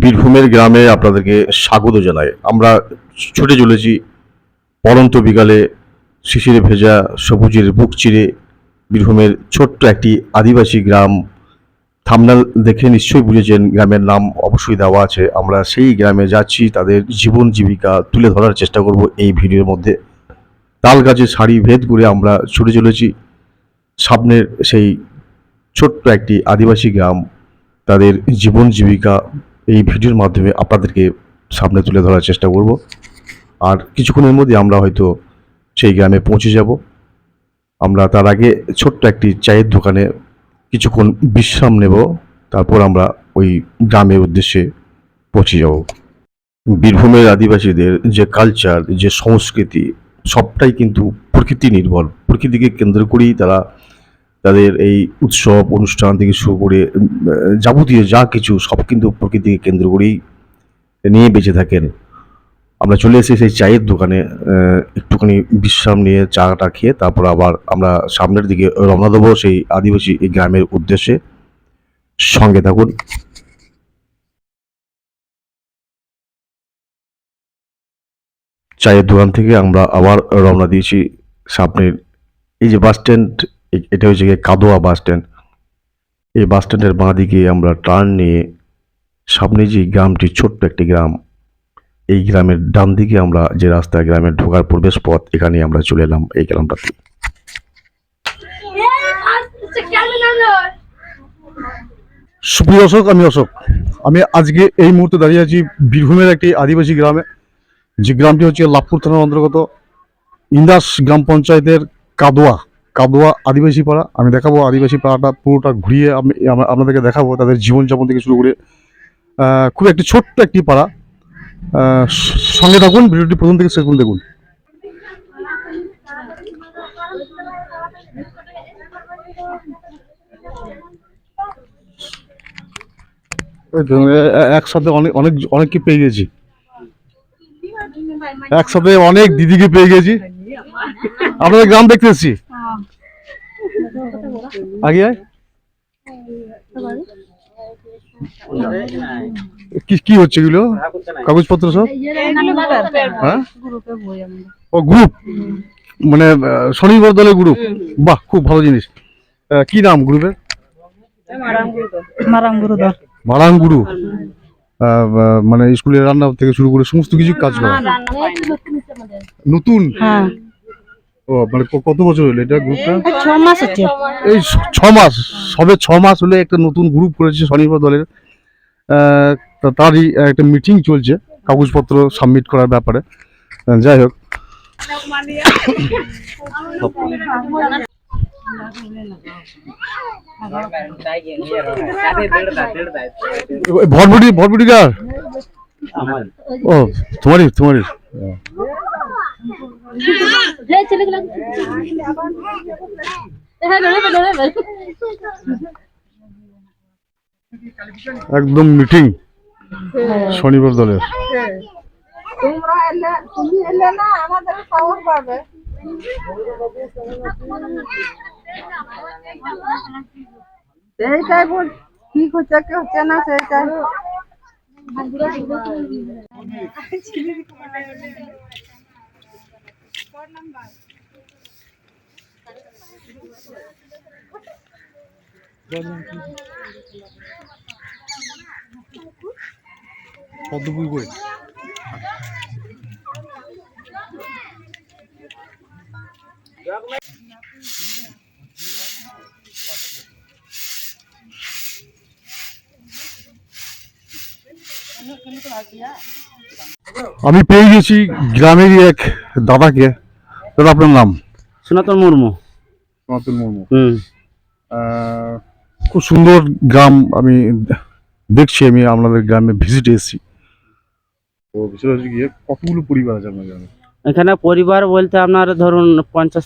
বীরভূমের গ্রামে আপনাদেরকে স্বাগত জানাই। আমরা ছুটে চলেছি পরন্ত বিকালে শিশিরে ভেজা সবুজের বুক চিরে বীরভূমের ছোট্ট একটি আদিবাসী গ্রাম। থামনাল দেখে নিশ্চয়ই বুঝেছেন গ্রামের নাম অবশ্যই দেওয়া আছে। আমরা সেই গ্রামে যাচ্ছি, তাদের জীবন জীবিকা তুলে ধরার চেষ্টা করব এই ভিডিওর মধ্যে। তাল গাছে শাড়ি ভেদ করে আমরা ছুটে চলেছি। সামনের সেই ছোট্ট একটি আদিবাসী গ্রাম, তাদের জীবন জীবিকা এই ভিডিওর মাধ্যমে আপনাদেরকে সামনে তুলে ধরার চেষ্টা করব। আর কিছুক্ষণের মধ্যে আমরা হয়তো সেই গ্রামে পৌঁছে যাব। আমরা তার আগে ছোট্ট একটি চায়ের দোকানে কিছুক্ষণ বিশ্রাম নেব। তারপর আমরা ওই গ্রামের উদ্দেশ্যে পৌঁছে যাব। বীরভূমের আদিবাসীদের যে কালচার যে সংস্কৃতি, সবটাই কিন্তু প্রকৃতি নির্ভর। প্রকৃতিকে কেন্দ্র করেই তারা তাদের এই উৎসব, অনুষ্ঠান থেকে শুরু করে যাবতীয় যা কিছু, সব কিন্তু প্রকৃতিকে কেন্দ্র করেই নিয়ে বেঁচে থাকেন। আমরা চলে এসেছি সেই চায়ের দোকানে একটুখানি বিশ্রাম নিয়ে চাটা খেয়ে তারপর আবার আমরা সামনের দিকে রওনা দেবো সেই আদিবাসী এই গ্রামের উদ্দেশ্যে। সঙ্গে থাকুন। চায়ের দোকান থেকে আমরা আবার রওনা দিয়েছি সামনের এই যে বাস স্ট্যান্ড এটা হচ্ছে গিয়ে কাদোয়া বাস স্ট্যান্ড। এই বাস স্ট্যান্ডের বাঁ দিকে আমরা টার্ন নিয়ে সামনে যে গ্রামটি, ছোট্ট একটি গ্রাম, এই গ্রামের ডান দিকে আমরা যে রাস্তা গ্রামের ঢোকার প্রবেশ পথ এখানে আমরা চলে এলাম এই গ্রামটাতে। সুপ্রিয় অশোক আমি অশোক। আমি আজকে এই মুহূর্তে দাঁড়িয়ে আছি বীরভূমের একটি আদিবাসী গ্রামে, যে গ্রামটি হচ্ছে লাভপুর থানার অন্তর্গত ইন্দাস গ্রাম পঞ্চায়েতের কাদোয়া। কাদোয়া আদিবাসী পাড়া, আমি দেখাবো আদিবাসী পাড়াটা পুরোটা ঘুরিয়ে আমি আপনাদেরকে দেখাবো তাদের জীবনযাপন থেকে শুরু করে। খুব একটি ছোট্ট একটি পাড়া। সঙ্গে থাকুন, ভিডিওটি প্রথম থেকে শেষ দেখুন। একসাথে অনেক অনেক অনেককে পেয়ে গেছি। একসাথে অনেক দিদিকে পেয়ে গেছি। আপনাদের গ্রাম দেখতে এসছি। আগে। কি কি হচ্ছে এগুলো? কাগজপত্র সব? হ্যাঁ? ও গ্রুপ মানে স্বনির্ভর দলের গ্রুপ বাহ খুব ভালো জিনিস। কি নাম গ্রুপের মারাং গুরু মানে স্কুলে রান্না থেকে শুরু করে সমস্ত কিছু কাজ করে। নতুন? হ্যাঁ। ও মানে কত বছর হলো এটা গ্রুপটা ছ মাস হচ্ছে এই ছ- মাস সবে ছ মাস হলে একটা নতুন গ্রুপ করেছে স্বনির্ভর দলের। তারই একটা মিটিং চলছে কাগজপত্র সাবমিট করার ব্যাপারে। যাই হোক। ভরভুটি ভরভুটি কার? ও তোমারই তোমারই। একদম মিটিং শনিবার দলের। তুমি এলে না পাবে সেইটাই বল কি হচ্ছে কি হচ্ছে না সেইটাই। আমি পেয়ে গেছি গ্রামেরই এক দাদাকে। দাদা আপনার নাম? সনাতন মুর্মু। সনাতন মুর্মু। হুম। খুব সুন্দর গ্রাম আমি দেখছি আমি আপনাদের গ্রামে ভিজিট এসেছি। তো হচ্ছে গিয়ে কতগুলো পরিবার আছে আপনার গ্রামে? এখানে পরিবার বলতে আপনার ধরুন পঞ্চাশ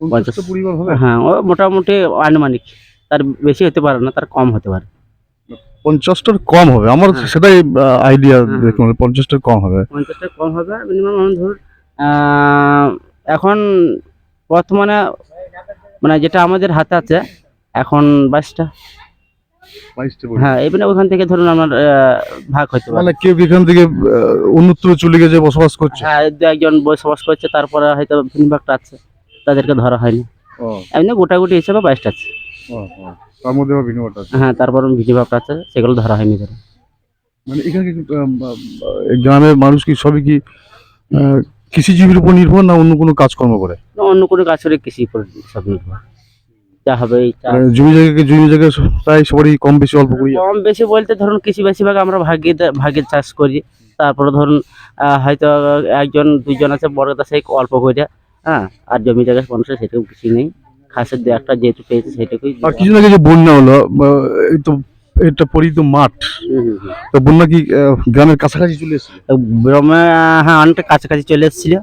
পঞ্চাশটা পরিবার হবে? হ্যাঁ ও মোটামুটি আনুমানিক। তার বেশি হতে পারে না তার কম হতে পারে। পঞ্চাশটার কম হবে আমার হ্যাঁ। সেটাই আইডিয়া হ্যাঁ। দেখুন পঞ্চাশটার কম হবে। পঞ্চাশটা কম হবে মিনিমাম ধরুন এখন বর্তমানে মানে যেটা আমাদের হাতে আছে এখন বাইশটা। হ্যাঁ এবারে ওখান থেকে ধরুন আমার ভাগ মানে কেউ এখান থেকে আহ, অন্যত্র চলে গেছে বসবাস করছে? হ্যাঁ দু একজন বসবাস করছে তারপরে হয়তো ভিন ভাগটা আছে তাদেরকে ধরা হয়নি। এমনি গোটাগুটি হিসাবে বাইশটা আছে। তার মধ্যে হ্যাঁ তারপর আছে সেগুলো ধরা হয়নি মানে এখানে গ্রামের মানুষ কি সবই কি কৃষিজীবীর উপর নির্ভর না অন্য কোনো কাজকর্ম করে? না অন্য কোনো কাজ করে কৃষি উপর সব নির্ভর। যা হবে চাষ। মানে জমি জায়গাকে জমি জায়গা প্রায় সবারই কম বেশি অল্প করি কম বেশি বলতে ধরুন কৃষি বেশিরভাগ আমরা ভাগে ভাগে চাষ করি। তারপরে ধরুন হয়তো একজন দুইজন আছে বড় সেই অল্প করে হ্যাঁ? আর জমি জায়গা মানুষের সেটুকু কিছু নেই। খাসের দু একটা যেহেতু পেয়েছে সেটুকুই আর কিছুদিন আগে যে বন্যা হলো তো এটা পরেই তো মাঠ। তো বন্যা কি গ্রামের কাছাকাছি চলে এসেছে তো ব্রহ্মে হ্যাঁ অনেকটা কাছাকাছি চলে এসেছিল।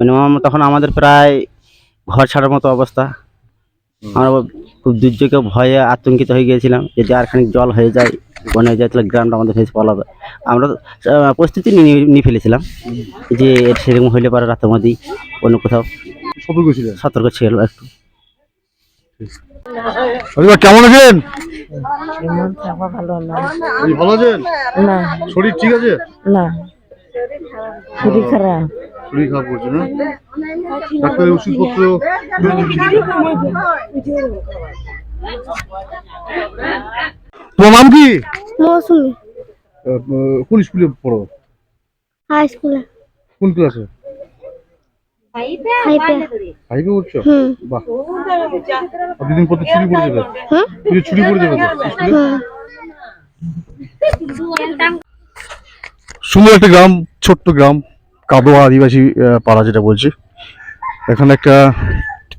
মিনিমাম তখন আমাদের প্রায় ঘর ছাড়ার মতো অবস্থা। আমরা খুব দুর্যোগে ভয়ে আতঙ্কিত হয়ে গিয়েছিলাম। যদি আর খানিক জল হয়ে যায় বনে হয়ে যায় তাহলে গ্রামটা আমাদের ভেসে পালাবে আমরা প্রস্তুতি নিয়ে নিয়ে ফেলেছিলাম যে সেরকম হইলে পারে রাতের মধ্যেই অন্য কোথাও সতর্ক ছিলেন? সতর্ক ছিল একটু। কেমন আছেন? মন থাকা ভালো না ভালো আছেন? না। শরীর ঠিক আছে? না। শরীর খারাপ। শরীর খারাপ করছে না? ডাক্তারের ওষুধপত্র তোমার নাম কি? মৌসুমি। কোন স্কুলে পড়ো? হাই স্কুলে। কোন ক্লাসে? ফাইভে ফাইভে বাহ। দুদিন পর ছুটি পড়ে যাবে হুম ছুটি পড়ে যাবে তো স্কুলে হুম সুন্দর একটা গ্রাম ছোট্ট গ্রাম কাদোয়া আদিবাসী পাড়া যেটা বলছি। এখানে একটা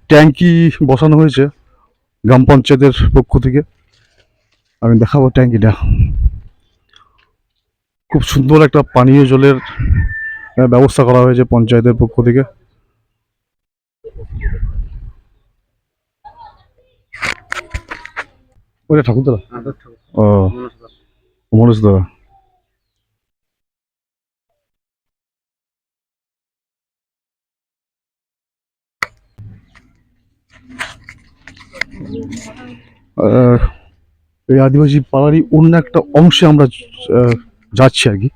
ট্যাঙ্কি বসানো হয়েছে গ্রাম পঞ্চায়েতের পক্ষ থেকে। আমি দেখাবো ট্যাঙ্কিটা। খুব সুন্দর একটা পানীয় জলের ব্যবস্থা করা হয়েছে পঞ্চায়েতের পক্ষ থেকে। ওটা ঠাকুরতলা? ও। মনোজ দ্বারা আহ, এই আদিবাসী পাড়ারই অন্য একটা অংশে আমরা যাচ্ছি আর কি।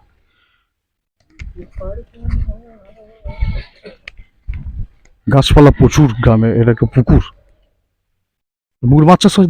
গাছপালা প্রচুর গ্রামে এটা একটা পুকুর। পুকুর চাষ হয়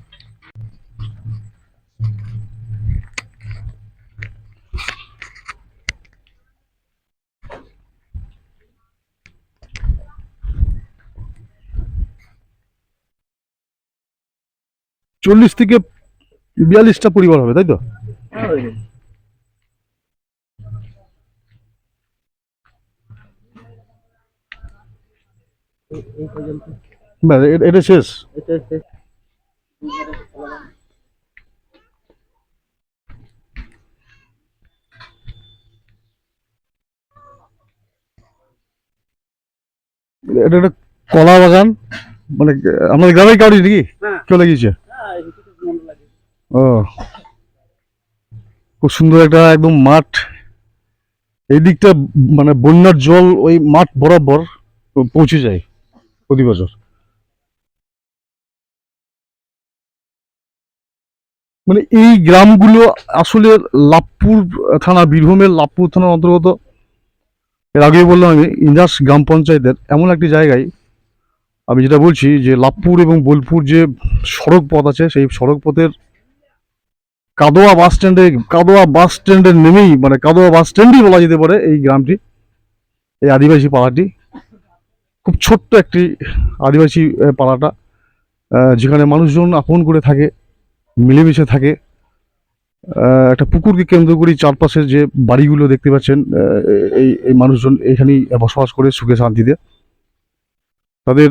চল্লিশ থেকে বিয়াল্লিশটা পরিবার হবে তাই তো? এটা শেষ। এটা একটা কলা বাগান মানে আমাদের গ্রামের কাউরি নাকি? হ্যাঁ। কেউ লাগিয়েছে ও। খুব সুন্দর একটা একদম মাঠ। এই দিকটা মানে বন্যার জল ওই মাঠ বরাবর পৌঁছে যায় প্রতি বছর। মানে এই গ্রামগুলো আসলে লাভপুর থানা, বীরভূমের লাভপুর থানার অন্তর্গত, এর আগে বললাম আমি, ইন্দাস গ্রাম পঞ্চায়েতের এমন একটি জায়গায় আমি যেটা বলছি যে লাভপুর এবং বোলপুর যে সড়ক পথ আছে, সেই সড়ক পথের কাদোয়া বাস স্ট্যান্ডে, কাদোয়া বাস স্ট্যান্ডে নেমেই মানে কাদোয়া বাস স্ট্যান্ডই বলা যেতে পারে এই গ্রামটি, এই আদিবাসী পাড়াটি। খুব ছোট্ট একটি আদিবাসী পাড়াটা যেখানে মানুষজন আপন করে থাকে, মিলেমিশে থাকে। একটা পুকুরকে কেন্দ্র করে চারপাশে যে বাড়িগুলো দেখতে পাচ্ছেন এই এই মানুষজন এখানেই বসবাস করে সুখে শান্তিতে। তাদের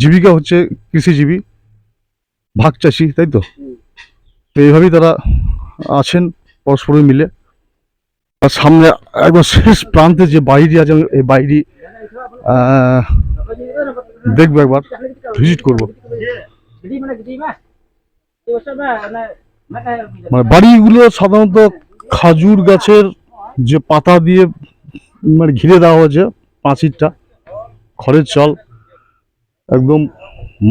জীবিকা হচ্ছে কৃষিজীবী, ভাগ চাষি, তাই তো? তো এইভাবেই তারা আছেন পরস্পর মিলে। আর সামনে একদম শেষ প্রান্তে যে বাইরি আছে এই আহ, দেখব একবার ভিজিট করব। মানে বাড়িগুলো সাধারণত খাজুর গাছের যে পাতা দিয়ে মানে ঘিরে দেওয়া হয়েছে পাঁচিরটা খড়ের চাল একদম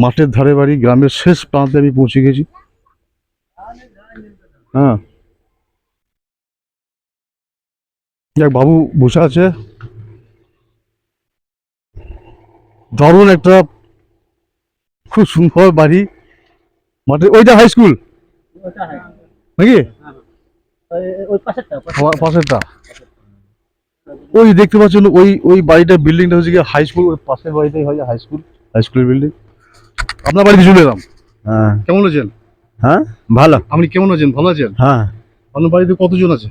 মাঠের ধারে বাড়ি গ্রামের শেষ প্রান্তে আমি পৌঁছে গেছি। হ্যাঁ। যাক বাবু বসে আছে। দারুণ একটা খুব সুন্দর বাড়ি। মাঠে ওইটা হাই স্কুল নাকি? পা- পাশেরটা। ওই দেখতে পাচ্ছেন ওই ওই বাড়িটা বিল্ডিংটা হচ্ছে কি হাই স্কুল ওর পাশের বাড়িটাই হয় হাই স্কুল হাই স্কুলের বিল্ডিং আপনার বাড়িতে চলে এলাম হ্যাঁ। কেমন আছেন? হ্যাঁ? ভালো। আপনি কেমন আছেন? ভালো আছেন? হ্যাঁ। আপনার বাড়িতে কতজন আছে?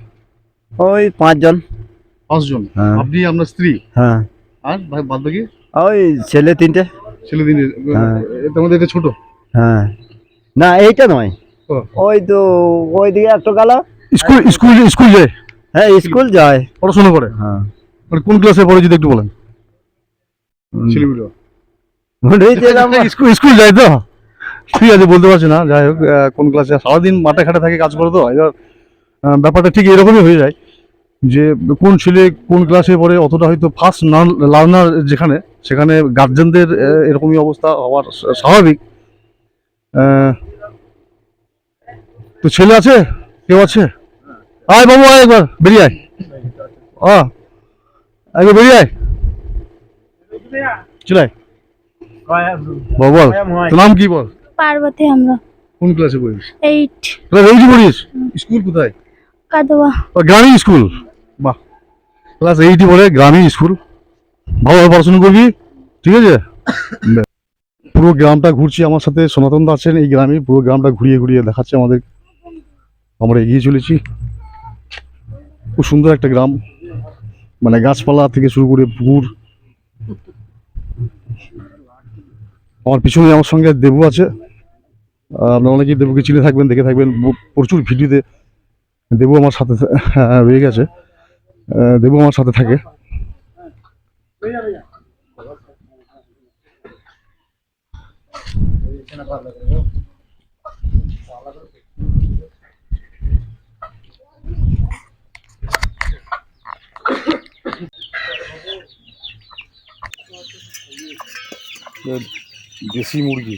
ওই পাঁচজন। পাঁচজন। হ্যাঁ। আপনি আপনার স্ত্রী? হ্যাঁ। আর ভাই বাদ বাকি? ওই ছেলে তিনটে। ছেলে দিনের হ্যাঁ। তোমাদের এটা ছোট? হ্যাঁ। না এইটা নয়। ওই তো ওই দিকে একটু গেল স্কুল স্কুল স্কুল যায়? হ্যাঁ স্কুল যায়। পড়াশোনা করে? হ্যাঁ। মানে কোন ক্লাসে পড়ে যদি একটু বলেন? ছেলেগুলো স্কুল যায় তো? ঠিক আছে বলতে পারছি না যাই হোক কোন ক্লাসে সারাদিন মাঠে ঘাটে থাকে কাজ করে তো এবার ব্যাপারটা ঠিক এরকমই হয়ে যায় যে কোন ছেলে কোন ক্লাসে পড়ে অতটা হয়তো ফার্স্ট লার্নার যেখানে সেখানে গার্জেনদের এরকমই অবস্থা হওয়ার স্বাভাবিক। তো ছেলে আছে? কেউ আছে? আয় বাবু আয় একবার বেরিয়ে আয়। একবার বেরিয়ে আয়। চলে আয়। বাবু বল তোর নাম কি বল? পার্বতী আমরা। কোন ক্লাসে পড়িস? এইট ক্লাস এইটে পড়িস? স্কুল কোথায়? কাদোয়া। ও, গ্রামীণ স্কুল। বাহ। ক্লাস এইটে পড়ে গ্রামীণ স্কুল। ভালোভাবে পড়াশোনা করবি ঠিক আছে? পুরো গ্রামটা ঘুরছি আমার সাথে সনাতন দা আছেন এই গ্রামে পুরো গ্রামটা ঘুরিয়ে ঘুরিয়ে দেখাচ্ছে আমাদের। আমরা এগিয়ে চলেছি। খুব সুন্দর একটা গ্রাম। মানে গাছপালা থেকে শুরু করে পুকুর। আমার পিছনে আমার সঙ্গে দেবু আছে। আপনারা অনেকেই দেবুকে চিনে থাকবেন দেখে থাকবেন প্রচুর ভিডিওতে দেবু আমার সাথে হ্যাঁ, রয়ে গেছে। দেবু আমার সাথে থাকে। দেশি মুরগি।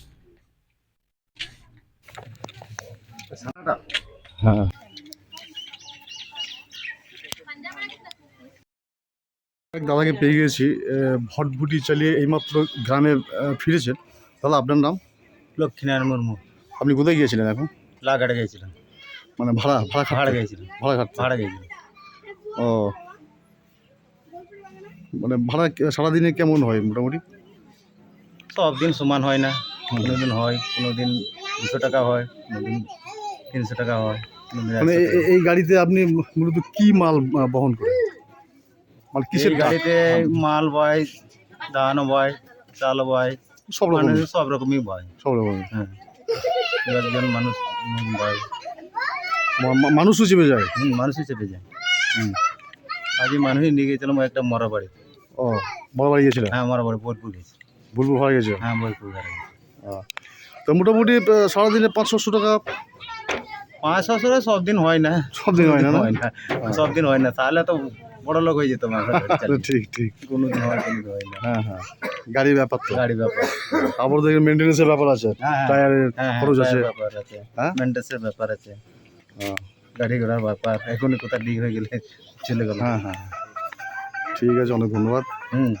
হ্যাঁ। এক দাদাকে পেয়ে গেছি ভটভুটি চালিয়ে এইমাত্র গ্রামে ফিরেছেন। দাদা আপনার নাম? লক্ষ্মীনারায়ণ মুর্মু। আপনি কোথায় গিয়েছিলেন এখন? লাগাড়ে গেছিলাম মানে ভাড়া ভাড়া ভাড়া গেছিলাম ভাড়া খাটতে? ভাড়া গেছিলাম ও। মানে ভাড়া সারাদিনে কেমন হয় মোটামুটি? সব দিন সমান হয় না। কোনো দিন হয় কোনো দিন দুশো টাকা হয় কোনো দিন তিনশো টাকা হয়। মানে 100 এ- টাকা। এ- এই গাড়িতে আপনি মূলত কি মাল বহন করেন? মাল কিসের গাড়িতে মাল বয় ধানও বয় চালও বয় সব রকম। মানে সব রকমই বয়। সব রকম। হ্যাঁ। একজন মানুষ বয়। মানুষও চেপে যায়? হুম মানুষই চেপে যায়। হুম। আজই মানুষই নিয়ে গেছিলাম একটা মরা বাড়ি ও বড় বাড়ি গিয়েছিলেন হ্যাঁ মরা বাড়ি বোলপুর গেছি। বুলবুল ভাড়া গেছে? হ্যাঁ বোলপুর গেছি। তো মোটামুটি সারাদিনে পাঁচ ছশো টাকা পাঁচ টাকা সব দিন হয় না। সব দিন হয় না হয় না। সব দিন হয় না। তাহলে তো বড় লোক হয়ে যেত ঠিক ঠিক। কোনো দিন হয় কোনো হয় না। হ্যাঁ হ্যাঁ। গাড়ির ব্যাপার তো। গাড়ি ব্যাপার। তারপর দেখে মেনটেন্যান্সের ব্যাপার আছে। হ্যাঁ হ্যাঁ। টায়ারের হ্যাঁ হ্যাঁ খরচ আছে। ব্যাপার আছে। হ্যাঁ? মেন্টেন্সের ব্যাপার আছে। হ্যাঁ। গাড়ি ঘোড়ার ব্যাপার। এখনই কোথাও ডিগ হয়ে গেলে চলে গেল। হ্যাঁ হ্যাঁ। ঠিক আছে অনেক ধন্যবাদ। হুম।